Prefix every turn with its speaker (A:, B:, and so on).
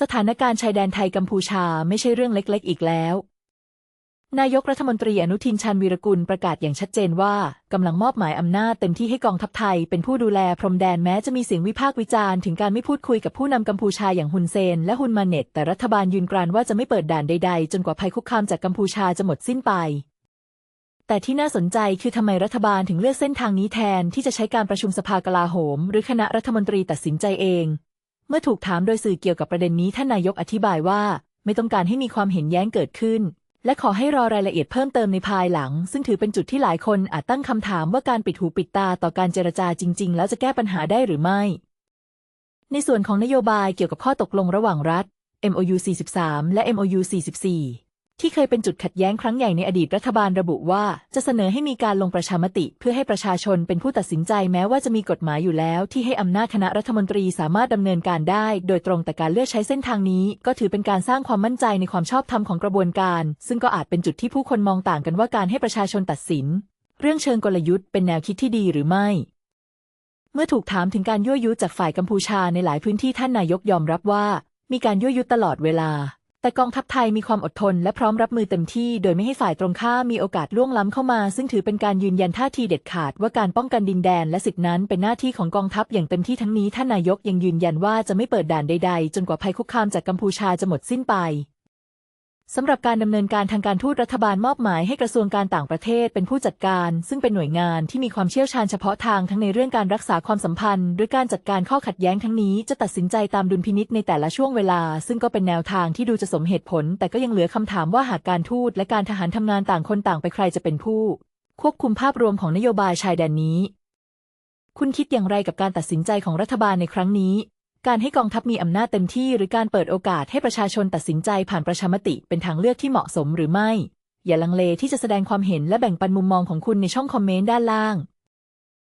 A: สถานการณ์ชายแดนไทยกัมพูชาไม่ใช่เรื่องเล็กๆ อีกแล้ว นายกรัฐมนตรีอนุทินชาญวีรกุลประกาศอย่างชัดเจนว่ากำลังมอบหมายอำนาจเต็มที่ให้กองทัพไทยเป็นผู้ดูแลพรมแดนแม้จะมีเสียงวิพากษ์วิจารณ์ถึงการไม่พูดคุยกับผู้นำกัมพูชาอย่างฮุนเซน และฮุนมาเน็ตแต่รัฐบาลยืนกรานว่าจะไม่เปิดด่านใดๆ จนกว่าภัยคุกคามจากกัมพูชาจะหมดสิ้นไปแต่ที่น่าสนใจคือทำไมรัฐบาลถึงเลือกเส้นทางนี้แทนที่จะใช้การประชุมสภากลาโหม หรือคณะรัฐมนตรีตัดสินใจเอง เมื่อถูกถามโดยสื่อเกี่ยวกับประเด็นนี้ท่านนายกอธิบายว่า ไม่ต้องการให้มีความเห็นแย้งเกิดขึ้น และขอให้รอรายละเอียดเพิ่มเติมในภายหลัง ซึ่งถือเป็นจุดที่หลายคนอาจตั้งคำถามว่าการปิดหูปิดตาต่อการเจรจาจริง ๆ แล้วจะแก้ปัญหาได้หรือไม่ ในส่วนของนโยบายเกี่ยวกับข้อตกลงระหว่างรัฐ MOU 43 และ MOU 44 ที่เคยเป็นจุดขัดแย้งครั้งใหญ่ในอดีตรัฐบาลระบุว่า จะเสนอให้มีการลงประชามติ เพื่อให้ประชาชนเป็นผู้ตัดสินใจแม้ว่าจะมีกฎหมายอยู่แล้ว ที่ให้อำนาจคณะรัฐมนตรีสามารถดำเนินการได้ โดยตรงแต่การเลือกใช้เส้นทางนี้ ก็ถือเป็นการสร้างความมั่นใจในความชอบธรรมของกระบวนการ ซึ่งก็อาจเป็นจุดที่ผู้คนมองต่างกันว่าการให้ประชาชนตัดสิน เรื่องเชิงกลยุทธ์เป็นแนวคิดที่ดีหรือไม่เมื่อถูกถามถึงการยั่วยุจากฝ่ายกัมพูชาในหลายพื้นที่ท่านนายกยอมรับว่า มีการยั่วยุตลอดเวลา แต่กองทัพไทยมีความอดทนและพร้อมรับมือเต็มที่ โดยไม่ให้ฝ่ายตรงข้ามมีโอกาสล่วงล้ำเข้ามา ซึ่งถือเป็นการยืนยันท่าทีเด็ดขาดว่าการป้องกันดินแดนและสิทธินั้นเป็นหน้าที่ของกองทัพอย่างเต็มที่ทั้งนี้ท่านนายกยังยืนยันว่าจะไม่เปิดด่านใดๆ จนกว่าภัยคุกคามจากกัมพูชาจะหมดสิ้นไป สำหรับการดำเนินการทางการทูตรัฐบาลมอบหมายให้กระทรวงการต่างประเทศเป็นผู้จัดการ ซึ่งเป็นหน่วยงานที่มีความเชี่ยวชาญเฉพาะทางทั้งในเรื่องการรักษาความสัมพันธ์หรือการจัดการข้อขัดแย้งทั้งนี้จะตัดสินใจตามดุลพินิษในแต่ละช่วงเวลา ซึ่งก็เป็นแนวทางที่ดูจะสมเหตุผล แต่ก็ยังเหลือคำถามว่าหากการทูตและการทหารทำงานต่างคนต่างไปใครจะเป็นผู้ ควบคุมภาพรวมของนโยบายชายแดนนี้ คุณคิดอย่างไรกับการตัดสินใจของรัฐบาลในครั้งนี้ การให้กองทัพมีอำนาจเต็มที่หรือการเปิดโอกาสให้ประชาชนตัดสินใจผ่านประชามติเป็นทางเลือกที่เหมาะสมหรือไม่ อย่าลังเลที่จะแสดงความเห็นและแบ่งปันมุมมองของคุณในช่องคอมเมนต์ด้านล่าง